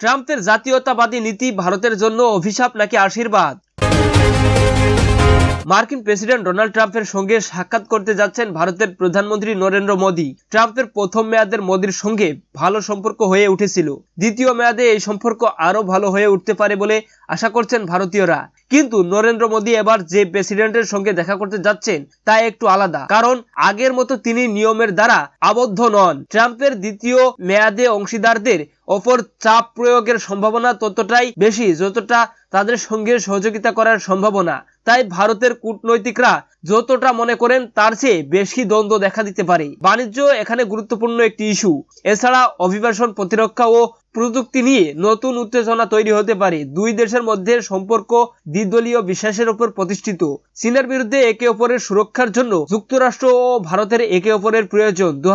ট্রাম্পের জাতীয়তাবাদী নীতি ভারতের জন্য অভিশাপ নাকি আশীর্বাদ? মার্কিন প্রেসিডেন্ট ডোনাল্ড ট্রাম্পের সঙ্গে সাক্ষাৎ করতে যাচ্ছেন ভারতের প্রধানমন্ত্রী নরেন্দ্র মোদী। ট্রাম্পের প্রথম মেয়াদের মোদীর সঙ্গে ভালো সম্পর্ক হয়ে উঠেছিল। দ্বিতীয় মেয়াদে এই সম্পর্ক আরও ভালো হয়ে উঠতে পারে বলে আশা করছেন ভারতীয়রা। কিন্তু নরেন্দ্র মোদী এবার যে প্রেসিডেন্টের সঙ্গে দেখা করতে যাচ্ছেন, তা একটু আলাদা। কারণ আগের মতো তিনি নিয়মের দ্বারা আবদ্ধ নন। ট্রাম্পের দ্বিতীয় মেয়াদে অংশীদারদের ওপর চাপ প্রয়োগের সম্ভাবনা ততটাই বেশি যতটা তাদের সঙ্গে সহযোগিতা করার সম্ভাবনা। তাই ভারতের কূটনৈতিকরা যতটা মনে করেন তার চেয়ে বেশি দ্বন্দ্ব দেখা দিতে পারে। বাণিজ্য এখানে গুরুত্বপূর্ণ একটি ইস্যু। এছাড়া অভিবাসন, প্রতিরক্ষা ও প্রযুক্তি নিয়ে নতুন উত্তেজনা তৈরি হতে পারে। দুই দেশের মধ্যে সম্পর্ক দ্বিদলীয় বিশ্বাসের উপর প্রতিষ্ঠিত। চীনের বিরুদ্ধে একে অপরের সুরক্ষার জন্য যুক্তরাষ্ট্র ও ভারতের একে অপরের প্রয়োজন। দু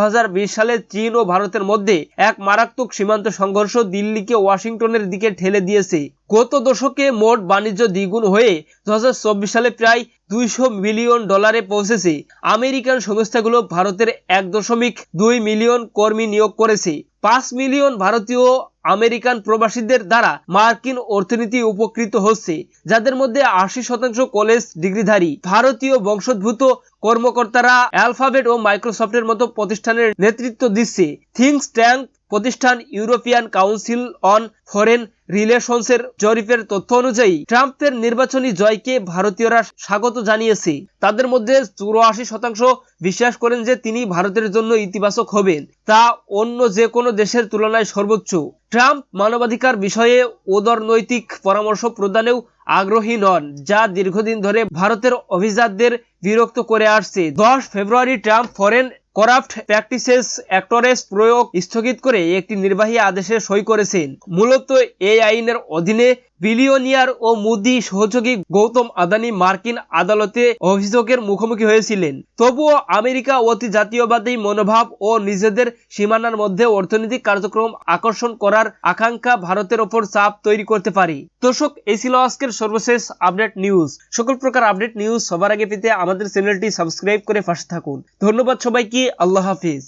সালে চীন ও ভারতের মধ্যে এক মারাত্মক সীমান্ত সংঘর্ষ দিল্লিকে ওয়াশিংটনের দিকে ঠেলে দিয়েছে। গত দশকে মোট বাণিজ্য দ্বিগুণ হয়ে দু হাজার চব্বিশ সালে প্রায় দুইশো মিলিয়ন ডলারে পৌঁছেছে। আমেরিকান সংস্থাগুলো ভারতের এক দশমিক দুই মিলিয়ন কর্মী নিয়োগ করেছে। পাঁচ মিলিয়ন ভারতীয় আমেরিকান প্রবাসীদের দ্বারা মার্কিন অর্থনীতি উপকৃত হচ্ছে, যাদের মধ্যে আশি শতাংশ কলেজ ডিগ্রিধারী। ভারতীয় বংশোদ্ভূত কর্মকর্তারা অ্যালফাবেট ও মাইক্রোসফটের মতো প্রতিষ্ঠানের নেতৃত্ব দিচ্ছে। থিংস ট্যাঙ্ক প্রতিষ্ঠান ইউরোপিয়ান কাউন্সিল অন ফরেন রিলেশনসের জরিপের তথ্য অনুযায়ী, ট্রাম্পের নির্বাচনী জয়কে ভারতীয়রা স্বাগত জানিয়েছে। তাদের মধ্যে চুরাশি শতাংশ বিশ্বাস করেন যে তিনি ভারতের জন্য ইতিবাচক হবেন। তা অন্য যে কোনো দেশের তুলনায় সর্বোচ্চ। ট্রাম্প মানবাধিকার বিষয়ে উদারনৈতিক পরামর্শ প্রদানেও আগ্রহী নন, যা দীর্ঘদিন ধরে ভারতের অভিজাতদের বিরক্ত করে আসছে। দশ ফেব্রুয়ারি Trump foreign corrupt practices act প্রয়োগ স্থগিত করে একটি নির্বাহী আদেশে সই করেছেন। মূলত এই আইনের অধীনে বিলিয়নিয়ার ও মুদি সহযোগী গৌতম আদানি মার্কিন আদালতে অভিযোগের মুখোমুখি হয়েছিলেন। তবুও আমেরিকা অতি জাতীয়বাদী মনোভাব ও নিজেদের সীমানার মধ্যে অর্থনৈতিক কার্যক্রম আকর্ষণ করার আকাঙ্ক্ষা ভারতের ওপর চাপ তৈরি করতে পারে। দর্শক, এই ছিল আজকের সর্বশেষ আপডেট নিউজ। সকল প্রকার আপডেট নিউজ সবার আগে পেতে আমাদের চ্যানেলটি সাবস্ক্রাইব করে পাশে থাকুন। ধন্যবাদ সবাইকে, আল্লাহ হাফিজ।